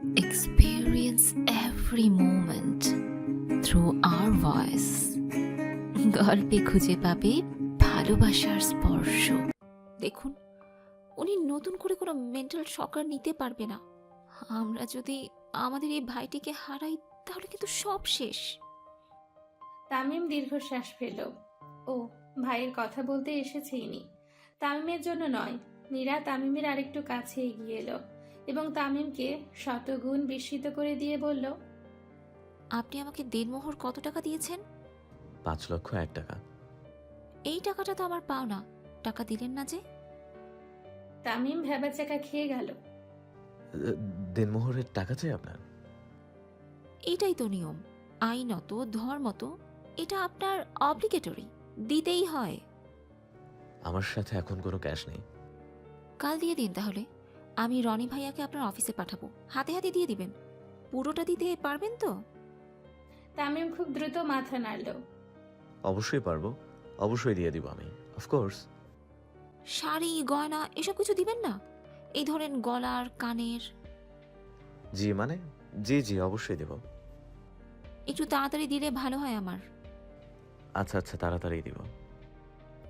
experience every moment through our voice. গল্পে খুঁজে পাবে ভালোবাসার স্পর্শ। দেখুন, উনি নতুন করে কোনো মেন্টাল শকার নিতে পারবে না। আমরা যদি আমাদের এই ভাইটিকে হারাই, তাহলে কিন্তু সব শেষ। তামিম দীর্ঘশ্বাস ফেল ও, ভাইয়ের কথা বলতে এসেছে ইনি। তামিমের জন্য নয়, নীরা তামিমের আরেকটু কাছে এগিয়ে এলো। এবং তামিমকে শতগুণ বিস্মিত করে দিয়ে বলল আপনি আমাকে দেড়মোহর কত টাকা দিয়েছেন? পাঁচ লক্ষ এক টাকা। এই টাকাটা তো আমার পাও না টাকা দিলেন না যে? তামিম ভেবাচাকা খেয়ে গেল। দিনমোহরের টাকা চাই আপনার? এটাই তো নিয়ম। আইনত ধর্মত এটা আপনার অব্লিগেটরি দিতেই হয়। আমার সাথে এখন কোনো ক্যাশ নেই। কাল দিয়ে দিন তাহলে। আমি রনি ভাইয়াকে আপনার অফিসে পাঠাবো। হাতে হাতে দিয়ে দিবেন। পুরোটা দিতে পারবেন তো? তামিম খুব দ্রুত মাথা নাড়ল। অবশ্যই পারব। অবশ্যই দিয়ে দিব আমি। অফকোর্স শাড়ি গয়না এসব কিছু দিবেন না? এই ধরেন গলার কানের। জি মানে? জি জি অবশ্যই দেব। একটু তাড়াতাড়ি দিলে ভালো হয় আমার। আচ্ছা আচ্ছা তাড়াতাড়ি দিব।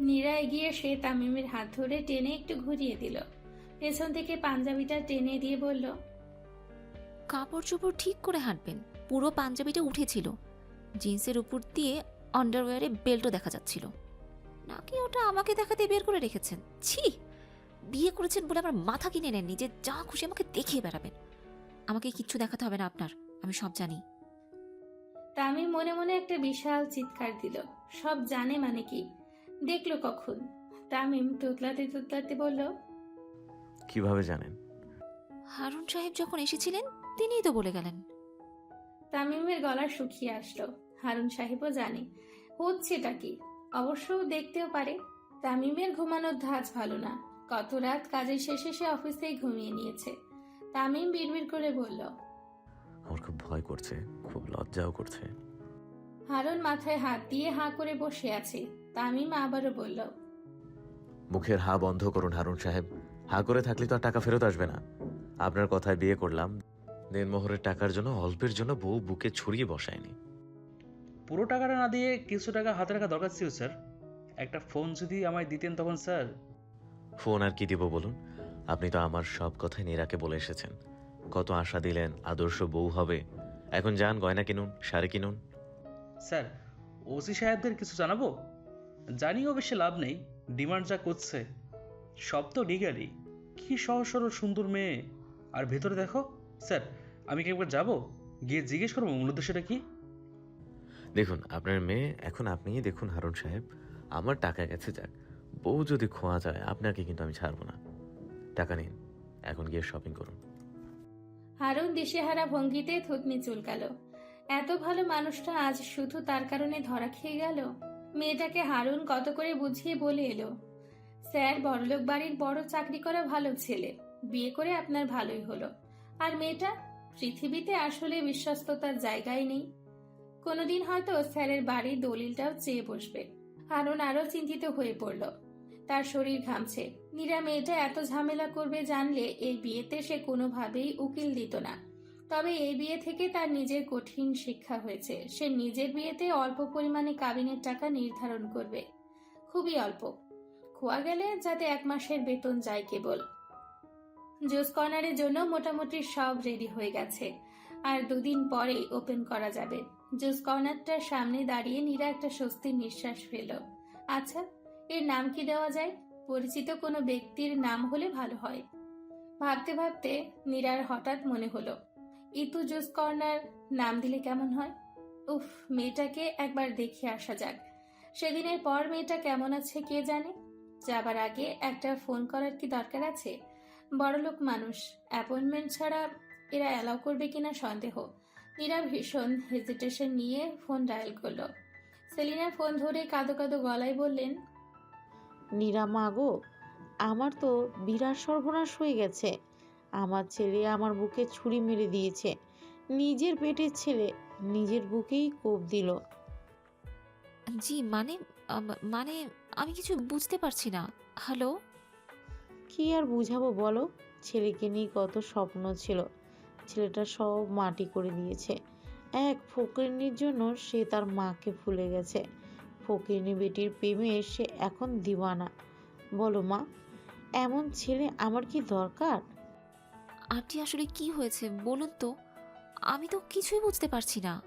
নীরা এগিয়ে সে তামিমের হাত ধরে টেনে একটু ঘুরিয়ে দিল। পেছন থেকে পাঞ্জাবিটা টেনে দিয়ে বলল কাপড় চোপড় ঠিক করে হাঁটবেন। পুরো পাঞ্জাবিটা উঠেছিল। জিন্সের উপর দিয়ে আন্ডারওয়্যারে বেল্টও দেখা যাচ্ছিল। নাকি ওটা আমাকে দেখাতে বের করে রেখেছেন? ছি! বিয়ে করেছেন বলে আমার মাথা কিনে নেননি যে যা খুশি আমাকে দেখিয়ে বেড়াবেন। আমাকে কিচ্ছু দেখাতে হবে না আপনার আমি সব জানি। তামিম মনে মনে একটা বিশাল চিৎকার দিল। সব জানে মানে কি? দেখল কখন? তামিম তুতলাতে তুতলাতে বলল কীভাবে জানেন? হারুন সাহেব যখন এসেছিলেন তিনিই তো বলে গেলেন। তামিমের গলা শুকিয়ে আসলো। হারুন সাহেবও জানে। হচ্ছেটা কি? অবশ্য দেখতেও পারে। তামিমের ঘুমানোর ধাঁচ ভালো না। কত রাত কাজের শেষে সে অফিসেই ঘুমিয়ে নিয়েছে। তামিম বিড়বিড় করে বলল আমার খুব ভয় করছে খুব লজ্জাও করছে। হারুন মাথায় হাত দিয়ে হাঁ করে বসে আছে। তামিম আবারও বলল মুখের হা বন্ধ করুন হারুন সাহেব। হা করে থাকলে তো আর টাকা ফেরত আসবে না। আপনার কথায় বিয়ে করলাম দিনমোহরের টাকার জন্য অল্পের জন্য বউ বুকে ছড়িয়ে বসায়নি। পুরো টাকাটা না দিয়ে কিছু টাকা হাতে রাখা দরকার ছিল স্যার। একটা ফোন যদি আমায় দিতেন তখন স্যার। ফোন আর কি দিব বলুন? আপনি তো আমার সব কথাই নীরাকে বলে এসেছেন। কত আশা দিলেন আদর্শ বউ হবে। এখন যান গয়না কিনুন শাড়ি কিনুন। স্যার ওসি সাহেবদের কিছু জানাব? জানি অবশ্যই লাভ নেই ডিমান্ড যা করছে সব তো লিগালি কি সহজ সরল সুন্দর মেয়ে? আর ভেতরে দেখো স্যার আমি কি একবার যাব? গিয়ে জিজ্ঞেস করব মূল উদ্দেশ্যটা কি? দেখুন আপনার মেয়ে এখন আপনিই দেখুন হারুন সাহেব আমার টাকা গেছে যাক। বউ যদি খোয়া যায় আপনাকে কিন্তু আমি ছাড়বো না। টাকা নিন এখন গিয়ে শপিং করুন। হারুন দিশেহারা ভঙ্গিতে থুতনি চুলকালো। এত ভালো মানুষটা আজ শুধু তার কারণে ধরা খেয়ে গেল? মেয়েটাকে হারুন কত করে বুঝিয়ে বলে এলো? স্যার, বড়লোক বাড়ির বড় চাকরি করা ভালো ছেলে। বিয়ে করে আপনার ভালোই হলো। আর মেয়েটা, পৃথিবীতে আসলে বিশ্বস্ততার জায়গায় নেই। কোনোদিন হয়তো স্যারের বাড়ির দলিলটাও চেয়ে বসবে। হারুন আরও চিন্তিত হয়ে পড়ল। তার শরীর ঘামছে। নীরা মেয়েটা এত ঝামেলা করবে জানলে এই বিয়েতে সে কোনোভাবেই উকিল দিত না। তবে এই বিয়ে থেকে তার নিজের কঠিন শিক্ষা হয়েছে। সে নিজের বিয়েতে অল্প পরিমাণে কাবিনের টাকা নির্ধারণ করবে। খুবই অল্প। খোয়া গেলে যাতে এক মাসের বেতন যায় কেবল। জুস কর্নারের জন্য মোটামুটি সব রেডি হয়ে গেছে। আর দুদিন পরেই ওপেন করা যাবে। জুস কর্নারটার সামনে দাঁড়িয়ে নীরা একটা স্বস্তির নিঃশ্বাস ফেল আচ্ছা এর নাম কি দেওয়া যায়? পরিচিত কোনো ব্যক্তির নাম হলে ভালো হয়। ভাবতে ভাবতে নীরার হঠাৎ মনে হলো, ইতু জুস কর্নার নাম দিলে কেমন হয়? উফ, মেয়েটাকে একবার দেখে আসা যাক। সেদিনের পর মেয়েটা কেমন আছে কে জানে? যাবার আগে একটা ফোন করার কি দরকার আছে? বড়লোক মানুষ অ্যাপয়েন্টমেন্ট ছাড়া এরা অ্যালাউ করবে কিনা সন্দেহ। নীরা ভীষণ হেজিটেশন নিয়ে ফোন ডায়াল করল। সেলিনা ফোন ধরে কাঁদো কাঁদো গলায় বললেন নিরামা গো আমার তো বিরাট সর্বনাশ হয়ে গেছে। আমার ছেলে আমার বুকে ছুরি মেরে দিয়েছে। নিজের পেটের ছেলে নিজের বুকেই কোপ দিল। জি মানে মানে আমি কিছু বুঝতে পারছি না। হ্যালো? কি আর বুঝাবো বলো? ছেলেকে নিয়ে কত স্বপ্ন ছিল। ছেলেটা সব মাটি করে দিয়েছে। এক ফকিরনির জন্য সে তার মাকে ভুলে গেছে। ফকিরনি বেটির প্রেমে সে এখন দিওয়ানা বলো মা এমন ছেলে আমার কি দরকার? আন্টি আসলে কি হয়েছে বলুন তো? আমি তো কিছুই বুঝতে পারছি না।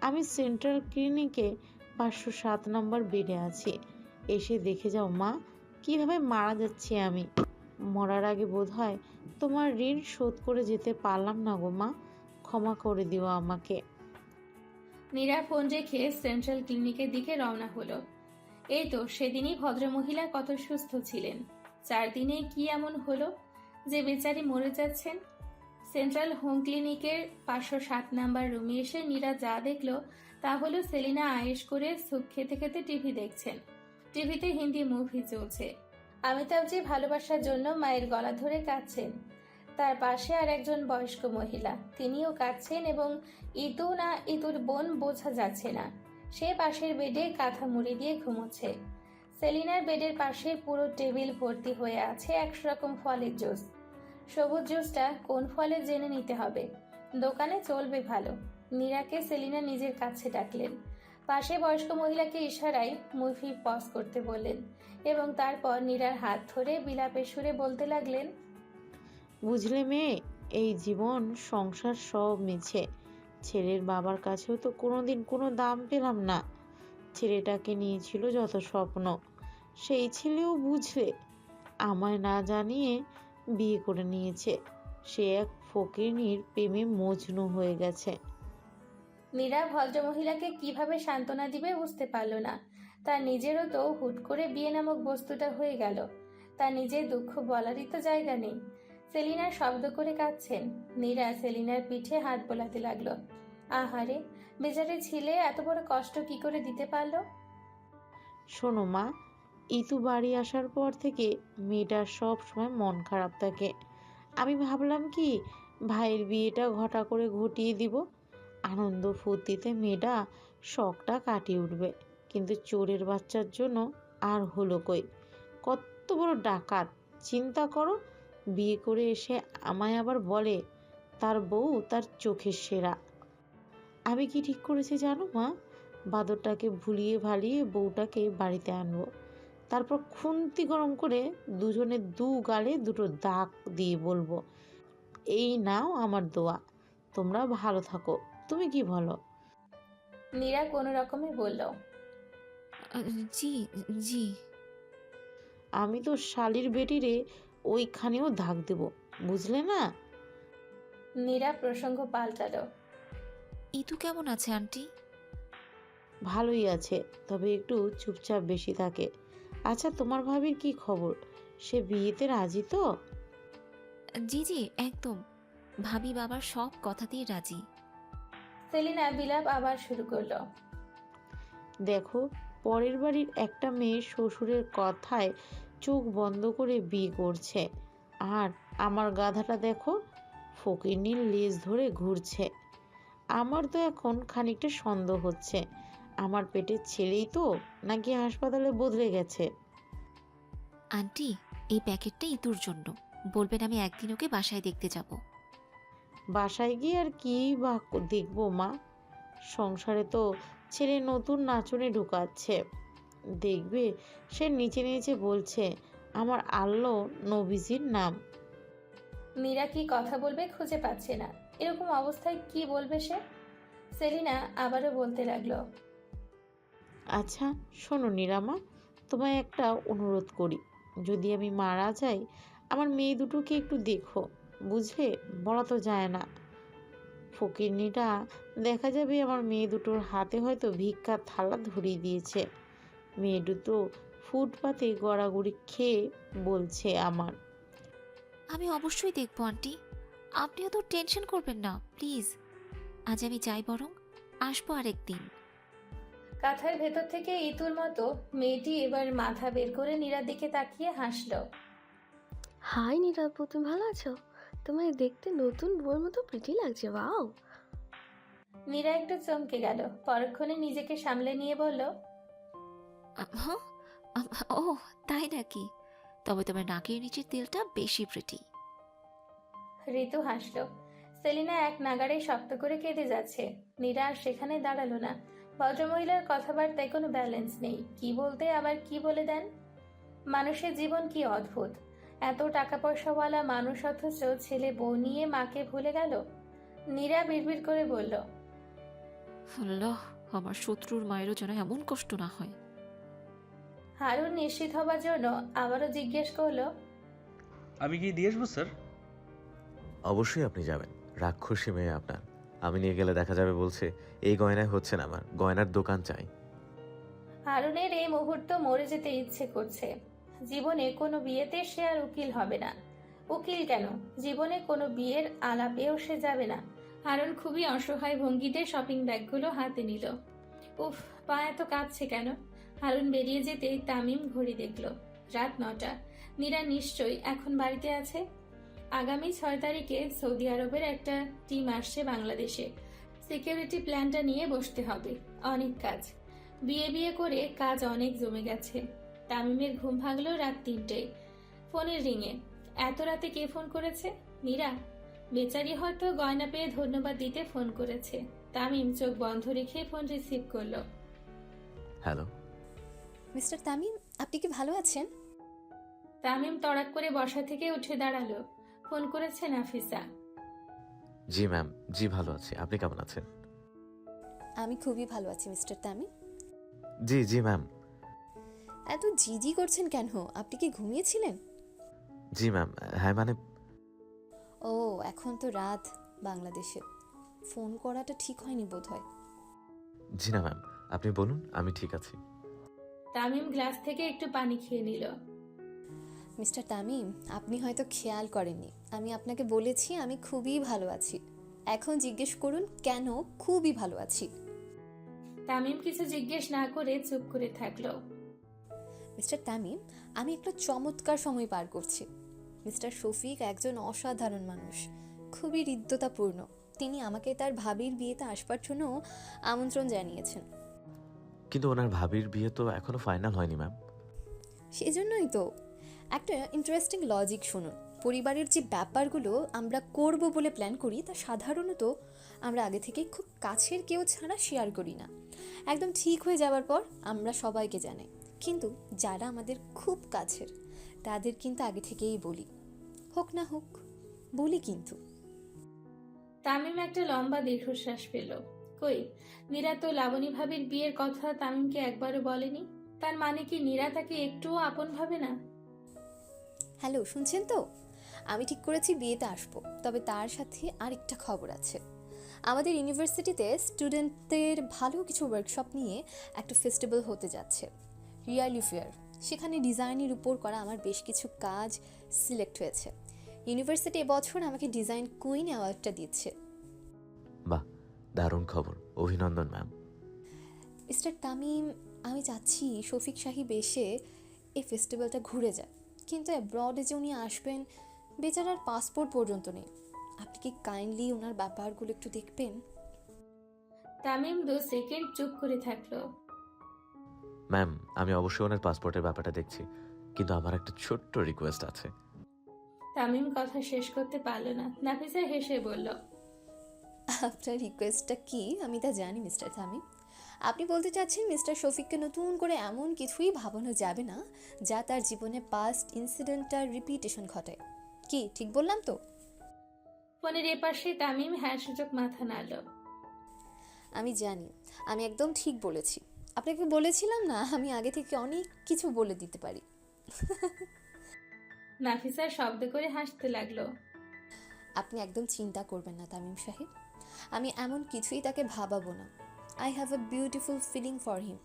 আমি সেন্ট্রাল ক্লিনিকে পাঁচশো সাত নম্বর বেডে আছি। এসে দেখে যাও, মা। কীভাবে মারা যাচ্ছি আমি? মরার আগে বোধ হয় তোমার ঋণ শোধ করে যেতে পারলাম না গো, মা। ক্ষমা করে দিও আমাকে। নীরা ফোন রেখে সেন্ট্রাল ক্লিনিকের দিকে রওনা হলো। এই তো, সেদিনই ভদ্রমহিলা কত সুস্থ ছিলেন। চার দিনে কি এমন হলো যে বেচারি মরে যাচ্ছেন? সেন্ট্রাল হোম ক্লিনিকের পাঁচশো সাত নাম্বার রুমে এসে নীরা যা দেখল তা হলো সেলিনা আয়েশ করে স্যুপ খেতে খেতে টিভি দেখছেন। টিভিতে হিন্দি মুভি চলছে। অমিতাভজি ভালোবাসার জন্য মায়ের গলা ধরে কাঁদছেন, তার পাশে আর একজন বয়স্ক মহিলা। তিনিও কাঁদছেন এবং ইতু না ইতুর বোন বোঝা যাচ্ছে না। সে পাশের বেডে কাঁথা মুড়ি দিয়ে ঘুমোচ্ছে। সেলিনার বেডের পাশে পুরো টেবিল ভর্তি হয়ে আছে একশো রকম ফলের জুস। সবুজ জুসটা কোন ফলের জেনে নিতে হবে? দোকানে চলবে ভালো। নীরাকে সেলিনা নিজের কাছে ডাকলেন। পাশে বয়স্ক মহিলাকে ইশারায় মুভি পজ করতে বললেন এবং তারপর নীরার হাত ধরে বিলাপের সুরে বলতে লাগলেন, বুঝলে মেয়ে, এই জীবন, সংসার সব মিছে। ছেলের বাবার কাছেও তো কোনোদিন কোনো দাম পেলাম না। ছেলেটাকে নিয়েছিল যত স্বপ্ন, সেই ছেলেও বুঝলে, আমায় না জানিয়ে বিয়ে করে নিয়েছে। সে এক ফকিরনির প্রেমে মজনু হয়ে গেছে। মীরা ভদ্রমহিলাকে কীভাবে সান্ত্বনা দিবে বুঝতে পারল না। তার নিজেরও তো হুট করে বিয়ে নামক বস্তুটা হয়ে গেল। তার নিজের দুঃখ বলারই তো জায়গা নেই। সেলিনার শব্দ করে কাঁদছেন। নীরা সেলিনার পিঠে হাত বোলাতে লাগল। আহারে, বেচারে ছিলে এত বড় কষ্ট কি করে দিতে পারল? শোনো মা, ইতু বাড়ি আসার পর থেকে মেয়েটার সব সময় মন খারাপ থাকে। আমি ভাবলাম কি, ভাইয়ের বিয়েটা ঘটা করে ঘটিয়ে দিব। আনন্দ ফুর্তিতে মেয়েটা শখটা কাটিয়ে উঠবে। কিন্তু চোরের বাচ্চার জন্য আর হলো কই? কত বড় ডাকাত। চিন্তা করো, বিয়ে করে এসে আমায় আবার বলে, তার বউ তার চোখের সেরা। আমি কি ঠিক করেছি জানো মা? বাদরটাকে ভুলিয়ে ভালিয়ে বউটাকে বাড়িতে আনব। তারপর খুন্তি গরম করে দুজনে দু গালে দুটো দাগ দিয়ে বলব, এই নাও আমার দোয়া, তোমরা ভালো থাকো। তুমি কি বলো? নীরা কোনো রকমে বলল জি জি। আমি তো শালির বেটিরে ওইখানেও ধাক দেব বুঝলে না? নীরা প্রসঙ্গ পাল্টালো ইতু কেমন আছে আন্টি? ভালোই আছে তবে একটু চুপচাপ বেশি থাকে। আচ্ছা তোমার ভাবির কি খবর? সে বিয়েতে রাজি তো? জি জি একদম। ভাবি বাবার সব কথাতেই রাজি। সেলিনা বিলাপ আবার শুরু করল। দেখো পরের বাড়ির একটা মেয়ে শ্বশুরের কথায় চোখ বন্ধ করে বিয়ে করছে। আর আমার গাধাটা দেখো ফকিরনির লেজ ধরে ঘুরছে। আমার তো এখন খানিকটা সন্দেহ হচ্ছে। আমার পেটের ছেলেই তো নাকি হাসপাতালে বদলে গেছে? আন্টি এই প্যাকেটটা ইতুর জন্য। বলবেন আমি একদিন ওকে বাসায় দেখতে যাব। বাসায় গিয়ে আর কি বা দেখব মা। সংসারে তো ছেলে নতুন নাচনে ঢুকাচ্ছে। দেখবে সে নিচে নিচে বলছে আমার আল্লো নবীজির নাম। মীরা কি কথা বলবে খুঁজে পাচ্ছে না। এরকম অবস্থায় কি বলবে সে? সেলিনা আবারও বলতে লাগল আচ্ছা শোনো নিরামা তোমায় একটা অনুরোধ করি। যদি আমি মারা যাই আমার মেয়ে দুটোকে একটু দেখো। বুঝলে বলা তো যায় না। ফকিরনিটা দেখা যাবে আমার মেয়ে দুটোর হাতে হয়তো ভিক্ষার থালা ধরিয়ে দিয়েছে। মেয়ে দুটো ফুটপাতে গড়াগড়ি খেয়ে বলছে আমার। আমি অবশ্যই দেখব আন্টি। আপনি তো টেনশন করবেন না প্লিজ। আজ আমি যাই বরং আসব আরেকদিন। কাঁথার ভেতর থেকে ইতুর মতো মেয়েটি এবার মাথা বের করে নীরার দিকে তাকিয়ে হাসলো। হাই নীরাপু তুমি ভালো আছো? তোমায় দেখতে নতুন বউয়ের মতো প্রিটি লাগছে ওয়াও। নীরা একটু চমকে গেল। পরক্ষণে নিজেকে সামলে নিয়ে বলল? ও তাই নাকি? তবে তোমার নাকের নিচের তেলটা বেশি প্রিটি ঋতু হাসলো। সেলিনা এক নাগাড়ে শক্ত করে কেঁদে যাচ্ছে। নীরা আর সেখানে দাঁড়াল না। ভদ্রমহিলার কথাবার্তায় কোনো ব্যালেন্স নেই। কি বলতে আবার কি বলে দেন? মানুষের জীবন কি অদ্ভুত? এত টাকা পয়সাওয়ালা মানুষ অথচ ছেলে বউ নিয়ে মাকে ভুলে গেল? নীরা বিড়বিড় করে বলল আল্লাহ আমার শত্রুর মায়েরও যেন এমন কষ্ট না হয়। হারুন নিশ্চিত হবার জন্য আবারও জিজ্ঞেস করল আমি কি দিয়ে আসব স্যার? অবশ্যই আপনি যাবেন। রাক্ষসী মেয়ে আপনার। আমি নিয়ে গেলে দেখা যাবে বলছে এই গয়নায় হচ্ছে না আমার গয়নার দোকান চাই। হারুনের এই মুহূর্ত মরে যেতে ইচ্ছে করছে। জীবনে কোনো বিয়েতে সে আর উকিল হবে না। উকিল কেন? জীবনে কোনো বিয়ের আলাপেও সে যাবে না। হারুন খুবই অসহায় ভঙ্গিতে শপিং ব্যাগগুলো হাতে নিল। উফ, পা এত কাঁপছে কেন? হারুন বেরিয়ে যেতেই তামিম ঘড়ি দেখল। রাত নটা। মীরা নিশ্চয়ই এখন বাড়িতে আছে? আগামী ছয় তারিখে সৌদি আরবের একটা টিম আসছে বাংলাদেশে। সিকিউরিটি প্ল্যানটা নিয়ে বসতে হবে। অনেক কাজ। বিয়ে বিয়ে করে কাজ অনেক জমে গেছে। তামিমের ঘুম ভাঙলো রাত তিনটে ফোনের রিংয়ে এত রাতে কে ফোন করেছে? মীরা? বেচারি হয়তো গয়না পেয়ে ধন্যবাদ দিতে ফোন করেছে। তামিম চোখ বন্ধ রেখে ফোন রিসিভ করল। হ্যালো। মিস্টার তামিম আপনি কি ভালো আছেন? তামিম তড়াক করে বসা থেকে উঠে দাঁড়াল। ফোন করেছে নাফিসা। জি ম্যাম জি ভালো আছি। আপনি কেমন আছেন? আমি খুবই ভালো আছি মিস্টার তামিম। জি জি ম্যাম। এত জিজি করছেন কেন? আপনি কি ঘুমিয়েছিলেন? জি ম্যাম হ্যাঁ মানে ও এখন তো রাত বাংলাদেশে। ফোন করাটা ঠিক হয়নি বোধহয়। জি না ম্যাম আপনি বলুন আমি ঠিক আছি। তামিম গ্লাস থেকে একটু পানি খেয়ে নিল। মিস্টার তামিম আপনি হয়তো খেয়াল করেননি। আমি আপনাকে বলেছি আমি খুবই ভালো আছি। এখন জিজ্ঞেস করুন কেন খুবই ভালো আছি? তামিম কিছু জিজ্ঞেস না করে চুপ করে থাকল। মিস্টার তামিম আমি একটা চমৎকার সময় পার করছি। মিস্টার শফিক একজন অসাধারণ মানুষ খুবই হৃদ্যতাপূর্ণ। তিনি আমাকে তার ভাবির বিয়েতে আসবার জন্য আমন্ত্রণ জানিয়েছেন। কিন্তু ওনার ভাবির বিয়ে তো এখনও ফাইনাল হয়নি ম্যাম সেজন্যই তো। একটা ইন্টারেস্টিং লজিক শুনুন। পরিবারের যে ব্যাপারগুলো আমরা করব বলে প্ল্যান করি তা সাধারণত আমরা আগে থেকে খুব কাছের কেউ ছাড়া শেয়ার করি না। একদম ঠিক হয়ে যাওয়ার পর আমরা সবাইকে জানাই। কিন্তু যারা আমাদের খুব কাছের তাদের কিন্তু আগে থেকেই বলি। হোক না হোক বলি কিন্তু। তামিম একটা লম্বা দীর্ঘশ্বাস পেল। কই নীরা তো লাবণী ভাবির বিয়ের কথা তামিমকে একবারও বলেনি। তার মানে কি নীরা তাকে একটুও আপন ভাবে না? হ্যালো শুনছেন তো? আমি ঠিক করেছি বিয়েতে আসব তবে তার সাথে আরেকটা খবর আছে। আমাদের ইউনিভার্সিটিতে স্টুডেন্টদের ভালো কিছু ওয়ার্কশপ নিয়ে একটা ফেস্টিভ্যাল হতে যাচ্ছে। Really fair. সেখানে ডিজাইনের উপর করা আমার বেশ কিছু কাজ সিলেক্ট হয়েছে। ইউনিভার্সিটি এবছর আমাকে ডিজাইন কুইন অ্যাওয়ার্ডটা দিচ্ছে। বাহ দারুণ খবর। অভিনন্দন ম্যাম। মিস্টার তামিম আমি চাচ্ছি শফিক সাহিব এসে এই ফেস্টিভ্যালটা ঘুরে যায় কিন্তু অ্যাব্রডে যে উনি আসবেন বেচারার পাসপোর্ট পর্যন্ত নেই। আপনি কি কাইন্ডলি ওনার ব্যাপারগুলো একটু দেখবেন? তামিম দু সেকেন্ড চুপ করে থাকল। ম্যাম আমি অবশ্যই ওনার পাসপোর্টের ব্যাপারটা দেখছি কিন্তু আমার একটা ছোট্ট রিকোয়েস্ট আছে। তামিম কথা শেষ করতে পারল না। নাফিসা হেসে বলল আপনার রিকোয়েস্টটা কি? আমি তা জানি মিস্টার তামিম। আপনি বলতে চাচ্ছেন মিস্টার শফিককে নতুন করে এমন কিছুই ভাবানো যাবে না যা তার জীবনে পাস্ট ইনসিডেন্টটার রিপিটেশন ঘটে কি ঠিক বললাম তো? ফোনের এপাশে তামিম হ্যাঁ সূচক মাথা নাড়ল। আমি জানি আমি একদম ঠিক বলেছি। আপনাকে বলেছিলাম না আমি আগে থেকে অনেক কিছু বলে দিতে পারি। নাফিসা শব্দ করে হাসতে লাগল। আপনি একদম চিন্তা করবেন না তামিম সাহেব। আমি এমন কিছুই তাকে ভাবাবো না। I have a beautiful feeling for him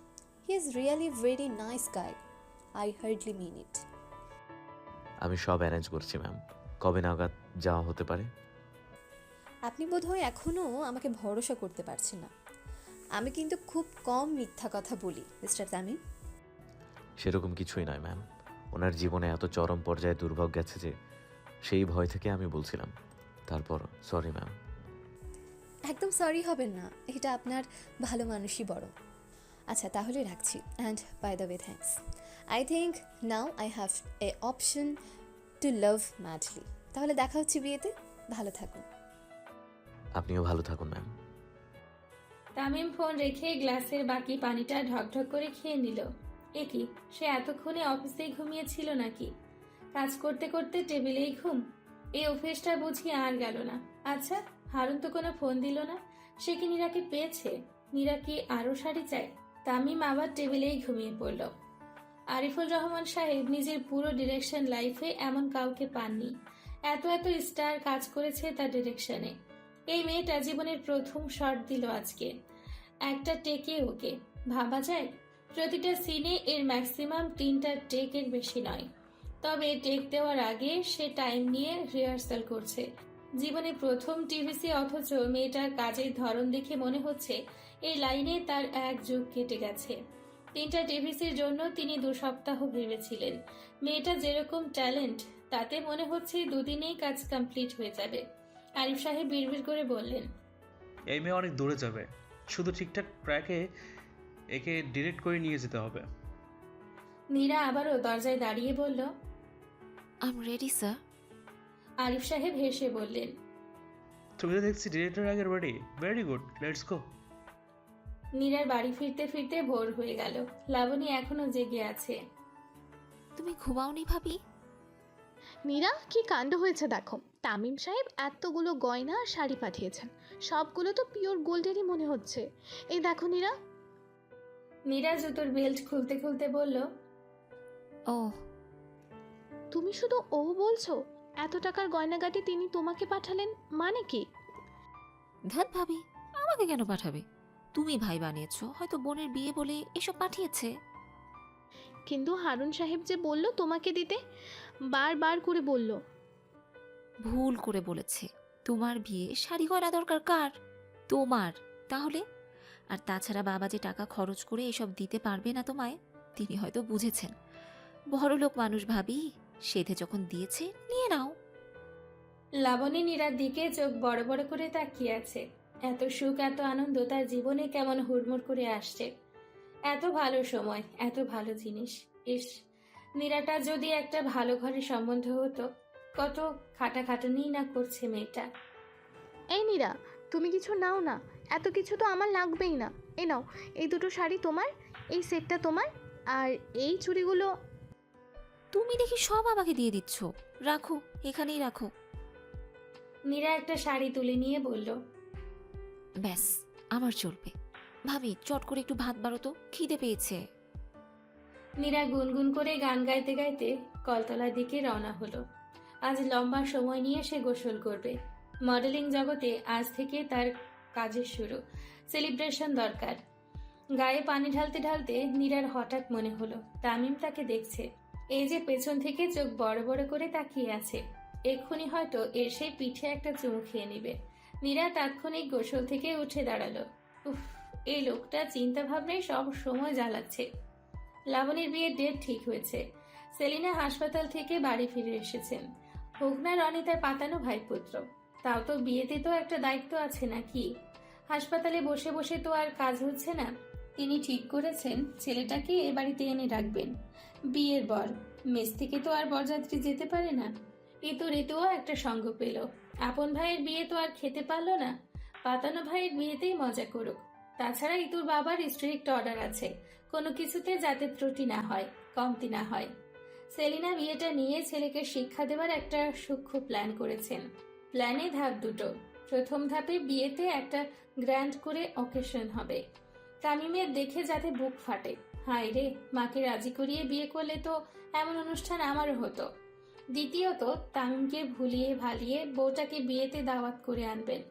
he is really very nice guy I hardly mean it আমি সব অ্যারেঞ্জ করছি ম্যাম কবে নাগাদ যাওয়া হতে পারে? আপনি বোধহয় এখনও আমাকে ভরসা করতে পারছেন না। আমি কিন্তু খুব কম মিথ্যা কথা বলি মিস্টার তামিম। সেরকম কিছুই নয় ম্যাম। ওনার জীবনে এত চরম পর্যায়ে দুর্ভোগ গেছে যে সেই ভয় থেকে আমি বলছিলাম। তারপর সরি ম্যাম। একদম সরি হবেন না এটা আপনার ভালো মানুষই বড়। আচ্ছা তাহলে রাখছি and by the way thanks I think now I have a option to love madly তাহলে দেখা হচ্ছে বিয়েতে ভালো থাকুন। আপনিও ভালো থাকুন ম্যাম। তামিম ফোন রেখে গ্লাসের বাকি পানিটা ঢকঢক করে খেয়ে নিল। এ কি, সে এতক্ষণে অফিসেই ঘুমিয়েছিল নাকি? কাজ করতে করতে টেবিলেই ঘুম। এই অভ্যেসটা বুঝি আর গেল না। আচ্ছা হারুন তো কোনো ফোন দিল না। সে কি নীরাকে পেয়েছে? নীরা কি আরও শাড়ি চায়? তামিম আবার টেবিলেই ঘুমিয়ে পড়ল। আরিফুল রহমান সাহেব নিজের পুরো ডিরেকশন লাইফে এমন কাউকে পাননি। এত এত স্টার কাজ করেছে তার ডিরেকশনে। এই মেয়েটা জীবনের প্রথম শট দিল আজকে। একটা টেকে ওকে। ভাবা যায়, প্রতিটা সিনে এর ম্যাক্সিমাম তিনটা টেকের বেশি নয়। তবে টেক দেওয়ার আগে সে টাইম নিয়ে রিহার্সাল করছে। জীবনে প্রথম টিভিসি অথচ মেয়েটার কাজের ধরন দেখে মনে হচ্ছে এই লাইনে তার এক যুগ কেটে গেছে। তিনটা টিভিসির জন্য তিনি দু সপ্তাহ ভেবেছিলেন। মেয়েটা যেরকম ট্যালেন্ট তাতে মনে হচ্ছে দুদিনেই কাজ কমপ্লিট হয়ে যাবে। আরিফ সাহেব বিড়বিড় করে বললেন, এই মেয়ে অনেক দূরে যাবে। শুধু ঠিকঠাক ট্র্যাকে একে ডিরেক্ট করে নিয়ে যেতে হবে। নীরা আবারও দরজায় দাঁড়িয়ে বলল I am ready sir Arif সাহেব হেসে বললেন তুমি তো দেখছি ডিরেক্টর আগের বাড়ি। ভেরি গুড লেটস গো নীরার বাড়ি ফিরতে ফিরতে ভোর হয়ে গেল। লাবণী এখনও জেগে আছে। তুমি ঘুমাওনি ভাবি? মীরা কি কাণ্ড হয়েছে দেখো। তামিম সাহেব এতগুলো গয়না আর শাড়ি পাঠিয়েছেন। সবগুলো তো পিওর গোল্ডেরই মনে হচ্ছে। এই দেখো নীরা। নীরা জুতোর বেল্ট খুলতে খুলতে বলল ও। তুমি শুধু ও বলছো? এত টাকার গয়নাগাটি তিনি তোমাকে পাঠালেন মানে কি? ধ্যাত ভাবি আমাকে কেন পাঠাবে? তুমি ভাই বানিয়েছো হয়তো বোনের বিয়ে বলে এসব পাঠিয়েছে। কিন্তু হারুন সাহেব যে বলল তোমাকে দিতে বারবার করে বলল। ভুল করে বলেছে। তোমার বিয়ে শাড়ি গয়না দরকার কার? তোমার, তাহলে? আর তাছাড়া বাবা যে টাকা খরচ করে এসব দিতে পারবে না তোমায়, তিনি হয়তো বুঝেছেন। বড়লোক মানুষ ভাবি, সেধে যখন দিয়েছে, নিয়ে নাও। লাবণী নীরার দিকে চোখ বড় বড় করে তাকিয়ে আছে। এত সুখ, এত আনন্দ, তার জীবনে কেমন হুড়মুড় করে আসছে। এত ভালো সময়, এত ভালো জিনিস, ইস নীরাটা যদি একটা ভালো ঘরের সম্বন্ধ হতো কত খাটা খাটাখাটনি না করছে মেয়েটা। এই নীরা তুমি কিছু নাও না এত কিছু তো আমার লাগবেই না। এ নাও এই দুটো শাড়ি তোমার এই সেটটা তোমার আর এই চুড়িগুলো তুমি দেখি সব আমাকে দিয়ে দিচ্ছ। রাখো এখানেই রাখো। নীরা একটা শাড়ি তুলে নিয়ে বলল ব্যাস আমার চলবে। ভাবি চট করে একটু ভাত বাড়ো তো খিদে পেয়েছে। নীরা গুনগুন করে গান গাইতে গাইতে কলতলার দিকে রওনা হলো। আজ লম্বা সময় নিয়ে সে গোসল করবে। মডেলিং জগতে আজ থেকে তার কাজের শুরু। সেলিব্রেশন দরকার। গায়ে পানি ঢালতে ঢালতে নীরার হঠাৎ মনে হলো, তামিম তাকে দেখছে। এই যে পেছন থেকে চোখ বড় বড় করে তাকিয়ে আছে। এক্ষুনি হয়তো এর সেই পিঠে একটা চুমু খেয়ে নেবে। নীরা তাৎক্ষণিক গোসল থেকে উঠে দাঁড়াল। উফ, এই লোকটা চিন্তা ভাবনায় সব সময় জ্বালাচ্ছে। লাবণীর বিয়ের ডেট ঠিক হয়েছে। সেলিনা হাসপাতাল থেকে বাড়ি ফিরে এসেছেন। হোক না রনি তার পাতানো ভাইপুত্র। তাও তো বিয়েতে তো একটা দায়িত্ব আছে নাকি? হাসপাতালে বসে বসে তো আর কাজ হচ্ছে না। তিনি ঠিক করেছেন, ছেলেটাকে এ বাড়িতে এনে রাখবেন। বিয়ের বর মেস থেকে তো আর বরযাত্রী যেতে পারে না। ঋতু ঋতুও একটা সঙ্গ পেল। আপন ভাইয়ের বিয়ে তো আর খেতে পারল না। পাতানো ভাইয়ের বিয়েতেই মজা করুক। তাছাড়া ইতুর বাবার স্ট্রিক্ট অর্ডার আছে। কোনো কিছুতে যাতে ত্রুটি না হয়, কমতি না হয়। সেলিনা বিয়েটা নিয়ে ছেলেকে শিক্ষা দেওয়ার একটা সূক্ষ্ম প্ল্যান করেছেন। প্ল্যানে ধাপ দুটো। প্রথম ধাপে বিয়েতে একটা গ্র্যান্ড করে অকেশন হবে। তামিমের দেখে যাতে বুক ফাটে। হায় রে, মাকে রাজি করিয়ে বিয়ে করলে তো এমন অনুষ্ঠান আমারও হতো। দ্বিতীয়ত, তামিমকে ভুলিয়ে ভালিয়ে বউটাকে বিয়েতে দাওয়াত করে আনবেন।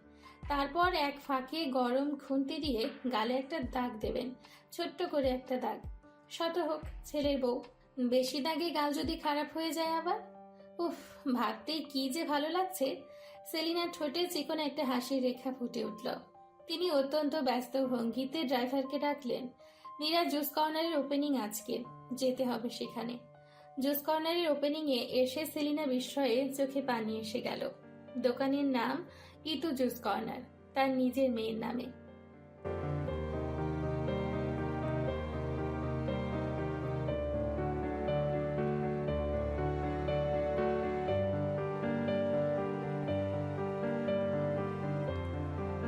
তারপর এক ফাঁকে গরম খুন্তি দিয়ে গালে একটা দাগ দেবেন। ছোট্ট করে একটা দাগ। শত হোক, ছেলের বউ। বেশি দাগে গাল যদি খারাপ হয়ে যায় আবার? উফ, ভাবতেই কি যে ভালো লাগছে। সেলিনার ঠোঁটে চিকন একটা হাসির রেখা ফুটে উঠল। তিনি অত্যন্ত ব্যস্ত ভঙ্গিতে ড্রাইভারকে ডাকলেন, নীরা, জুস কর্নারের ওপেনিং আজকে। যেতে হবে সেখানে। জুস কর্নারের ওপেনিংয়ে এসে সেলিনা বিস্ময়ে চোখে পানি এসে গেল। দোকানের নাম ইতু জুস কর্নার, তার নিজের মেয়ের নামে।